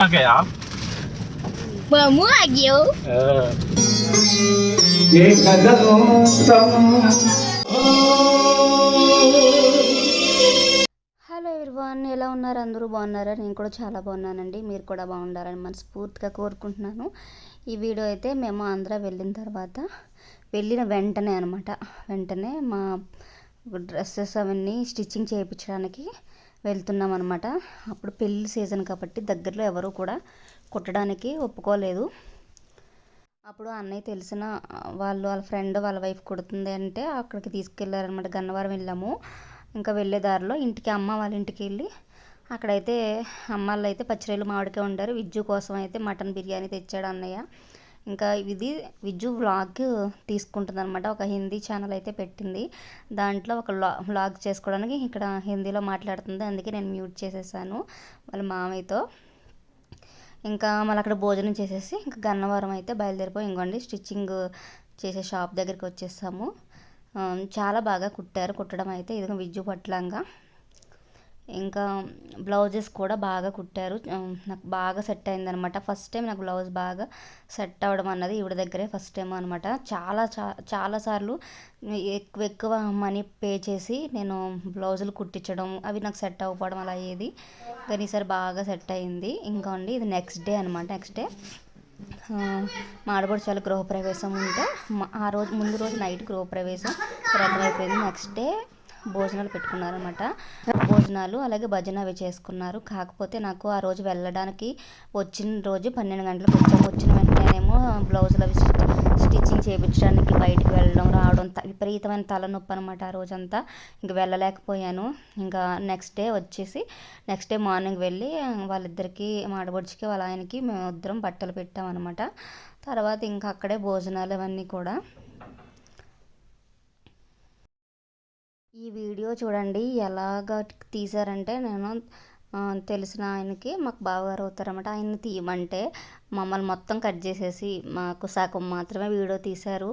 Bờ là Eh. Hello everyone ఎలా ఉన్నారు? అందరూ బాగున్నారా? నేను కూడా చాలా బాగున్నానండి. మీరు కూడా బాగుండాలని మనస్ఫూర్తిగా కోరుకుంటున్నాను. ఈ వీడియో అయితే మేము ఆంధ్ర వెళ్ళిన తర్వాత వెళ్ళిన వెంటనే అనమాట వెంటనే మా డ్రెస్సెస్ అవన్నీ స్టిచ్చింగ్ చేయించడానికి వెళ్తున్నాం అనమాట అప్పుడు పెళ్ళి సీజన్ కాబట్టి దగ్గరలో ఎవరు కూడా కుట్టడానికి ఒప్పుకోలేదు. అప్పుడు అన్నయ్య తెలిసిన వాళ్ళు వాళ్ళ ఫ్రెండ్ వాళ్ళ వైఫ్ కుడుతుంది అంటే అక్కడికి తీసుకెళ్ళారనమాట గన్నవరం వెళ్ళాము. ఇంకా వెళ్ళే దారిలో ఇంటికి అమ్మ వాళ్ళ ఇంటికి వెళ్ళి అక్కడైతే అమ్మాళ్ళు అయితే పచ్చిరేలు మామిడికాయ ఉండారు విజ్జు కోసం అయితే మటన్ బిర్యానీ తెచ్చాడు అన్నయ్య. ఇంకా ఇది విజు వ్లాగ్ తీసుకుంటుంది అనమాట ఒక హిందీ ఛానల్ అయితే పెట్టింది. దాంట్లో ఒక వ్లాగ్ చేసుకోవడానికి ఇక్కడ హిందీలో మాట్లాడుతుంది. అందుకే నేను మ్యూట్ చేసేసాను వాళ్ళ మామయ్యతో. ఇంకా మళ్ళీ అక్కడ భోజనం చేసేసి ఇంకా గన్నవరం అయితే బయలుదేరిపోయి ఇంకోండి స్టిచ్చింగ్ చేసే షాప్ దగ్గరికి వచ్చేసాము. చాలా బాగా కుట్టారు. కుట్టడం అయితే ఇదిగో విజ్జు పట్లంగా. ఇంకా బ్లౌజెస్ కూడా బాగా కుట్టారు. నాకు బాగా సెట్ అయిందనమాట. ఫస్ట్ టైం నాకు బ్లౌజ్ బాగా సెట్ అవ్వడం అన్నది ఈవిడ దగ్గరే ఫస్ట్ టైం అనమాట చాలా చా చాలాసార్లు ఎక్కువ ఎక్కువ మనీ పే చేసి నేను బ్లౌజులు కుట్టించడం అవి నాకు సెట్ అవ్వకపోవడం అలా అయ్యేది. కానీ ఈసారి బాగా సెట్ అయింది. ఇంకా అండి ఇది నెక్స్ట్ డే అనమాట నెక్స్ట్ డే మాడబడి చాలా గృహప్రవేశం ఉంటే ఆ రోజు ముందు రోజు నైట్ గృహప్రవేశం వ్రతం అయిపోయింది నెక్స్ట్ డే భోజనాలు పెట్టుకున్నారనమాట భోజనాలు అలాగే భజన అవి చేసుకున్నారు. కాకపోతే నాకు ఆ రోజు వెళ్ళడానికి వచ్చిన రోజు పన్నెండు గంటలకు వచ్చాము. వచ్చిన వెంటనేమో బ్లౌజులు అవి స్టిచ్చింగ్ చేయించడానికి బయటకు వెళ్ళడం రావడం విపరీతమైన తలనొప్పి అనమాట ఆ రోజంతా. ఇంక వెళ్ళలేకపోయాను. ఇంకా నెక్స్ట్ డే వచ్చేసి నెక్స్ట్ డే మార్నింగ్ వెళ్ళి వాళ్ళిద్దరికి మా వాళ్ళ ఆయనకి మేము ఇద్దరం బట్టలు పెట్టామన్నమాట. తర్వాత ఇంకా అక్కడే భోజనాలు అవన్నీ కూడా వీడియో చూడండి. ఎలాగ తీశారంటే నేను తెలిసిన ఆయనకి మాకు బావగారు అవుతారన్నమాట. ఆయన తీయమంటే మమ్మల్ని మొత్తం కట్ చేసేసి మాకు సగం మాత్రమే వీడియో తీశారు.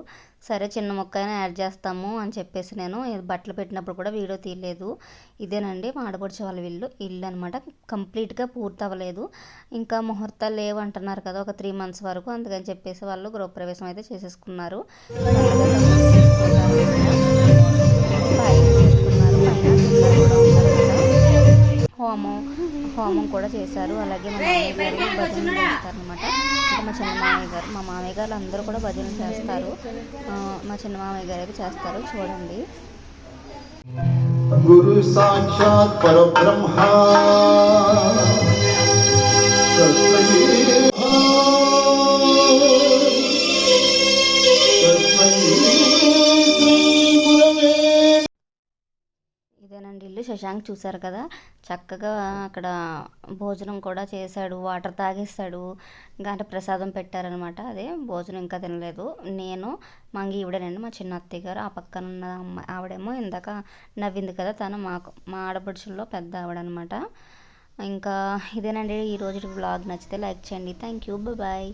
సరే చిన్న మొక్క అయినా యాడ్ చేస్తాము అని చెప్పేసి నేను బట్టలు పెట్టినప్పుడు కూడా వీడియో తీయలేదు. ఇదేనండి మాడపడిచే వాళ్ళ ఇల్లు. ఇల్లు అనమాట కంప్లీట్గా పూర్తి అవ్వలేదు ఇంకా ముహూర్తాలు లేవు అంటున్నారు కదా ఒక త్రీ మంత్స్ వరకు. అందుకని చెప్పేసి వాళ్ళు గృహప్రవేశం అయితే చేసేసుకున్నారు. హోమం హోమం కూడా చేశారు. అలాగే మా మామయ్య గారు భజన చేస్తారు అనమాట మా చిన్న మామయ్య గారు మా మామయ్య గారు అందరూ కూడా భజన చేస్తారు. మా చిన్న మామయ్య గారు చేస్తారు. చూడండి. గురు సాక్షాత్ పరబ్రహ్మ. శశాంక్ చూశారు కదా? చక్కగా అక్కడ భోజనం కూడా చేశాడు వాటర్ తాగేస్తాడు ఇంకా అంటే ప్రసాదం పెట్టారనమాట. అదే భోజనం ఇంకా తినలేదు. నేను మంగి ఈవిడేనండి మా చిన్న అత్తయ్య గారు ఆ పక్కన ఉన్న అమ్మాయి ఆవిడేమో ఇందాక నవ్వింది కదా తను మాకు మా ఆడపడుచుల్లో పెద్ద ఆవిడనమాట. ఇంకా ఇదేనండి ఈ రోజు బ్లాగ్ నచ్చితే లైక్ చేయండి. Thank you. బాయ్.